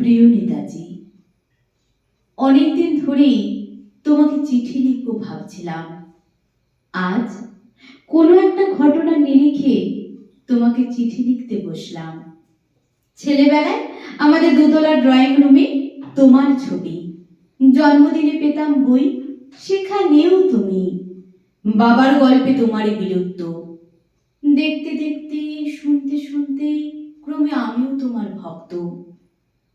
প্রিয় নেতাজি অনেকদিন ধরেই তোমাকে চিঠি লিখব ভাবছিলাম। আজ কোনো একটা ঘটনা নিরিখে তোমাকে চিঠি লিখতে বসলাম। ছেলেবেলায় আমাদের দোতলার ড্রয়িং রুমে তোমার ছবি। জন্মদিনে পেতাম বই, সেখানেও তুমি। বাবার গল্পে তোমারই বীরত্ব দেখতে দেখতে, শুনতে শুনতে ক্রমে আমিও তোমার ভক্ত।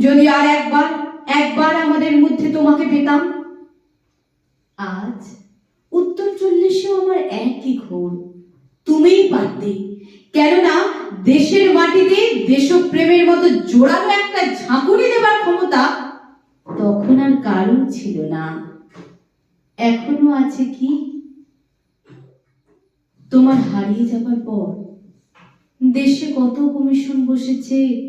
যদি আর একবার একবার আমাদের মধ্যে তোমাকে পেতাম, আজ উত্তর চল্লিশেও আমার একই ঘোর। তুমিই পারতে। কেননা দেশের মাটিতে দেশপ্রেমের মতো জোরালো একটা ঝাঁকুনি দেবার ক্ষমতা তখন আর কারও ছিল না। এখনও আছে কি? তোমার হারিয়ে যাবার পর দেশে কত কমিশন বসেছে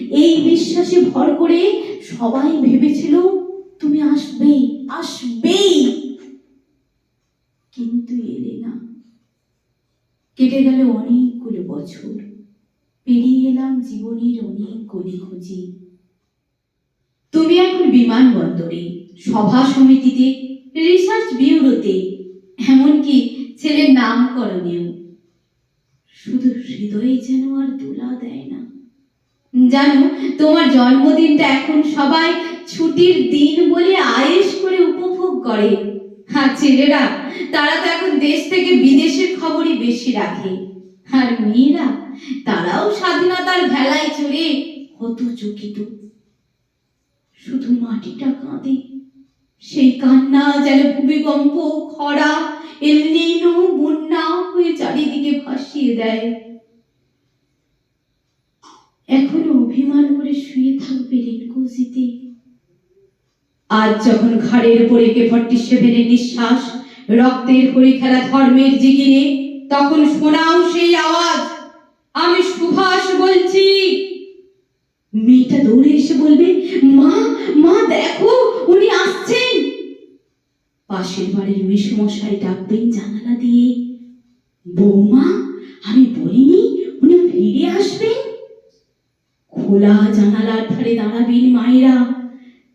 এই বিশ্বাসে ভর করে সবাই ভেবেছিল, তুমি আসবে আসবেই। কিন্তু এলে না। কেটে গেল অনেকগুলো বছর। পেরিয়ে এলাম জীবনের অনেক গলি খুঁজি। তুমি এখন বিমানবন্দরে, সভা সমিতিতে, রিসার্চ ব্যুরোতে, এমনকি ছেলের নামকরণেও। শুধু হৃদয়ে যেন আর দোলা জানো, তোমার জন্মদিনটা এখন সবাই ছুটির দিন বলে আয়েশ করে উপভোগ করে। আর ছেলেরা, তারা তো এখন দেশ থেকে বিদেশের খবরই বেশি রাখে। আর মেয়েরা, তারাও স্বাধীনতার ভেলায় চড়ে হত চকিত। শুধু মাটিটা কাঁদে, সেই কান্না যেন ভূমিকম্প, খরা এলনিনো বন্যা হয়ে চারিদিকে ভাসিয়ে দেয়। এখনও অভিমান করে শুয়ে থাকবে রেনকোজিতে আজ যখন ঘাড়ের উপরে কে ফর্টি সেভেনের নিঃশ্বাস, রক্তের হরি খেলা ধর্মের জিগিরে, তখন শোনাও সেই আওয়াজ। আমি সুভাষ বলছি। মেয়েটা দৌড়ে এসে বলবে, মা মা, দেখো, উনি আসছেন। পাশের বাড়ির মেসমশাই ডাকবেন জানালা দিয়ে, বৌমা খোলা জানালার ধারে দাঁড়াবেন মায়েরা।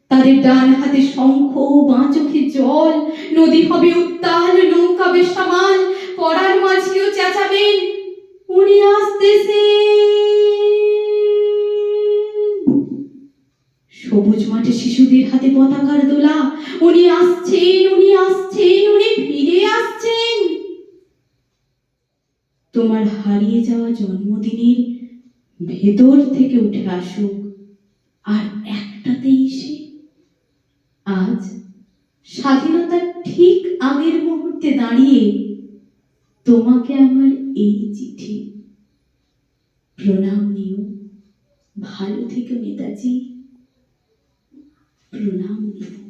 তাদের ডান হাতে শঙ্খ বাঁ চোখে জল। নদী হবে উত্তাল, নৌকা বেসামাল। পড়ার মাঝিও চেঁচাবেন। উনি আসতেছে সবুজ মাঠে শিশুদের হাতে পতাকার দোলা। উনি আসছেন উনি আসছেন, উনি ফিরে আসছেন। তোমার হারিয়ে যাওয়া জন্মদিনের ভেতর থেকে উঠে আসুক, আর একটাতেই সে। আজ স্বাধীনতার ঠিক আগের মুহূর্তে দাঁড়িয়ে তোমাকে আমার এই চিঠি, প্রণাম নিও। ভালো থেকো নেতাজি। প্রণাম নিও।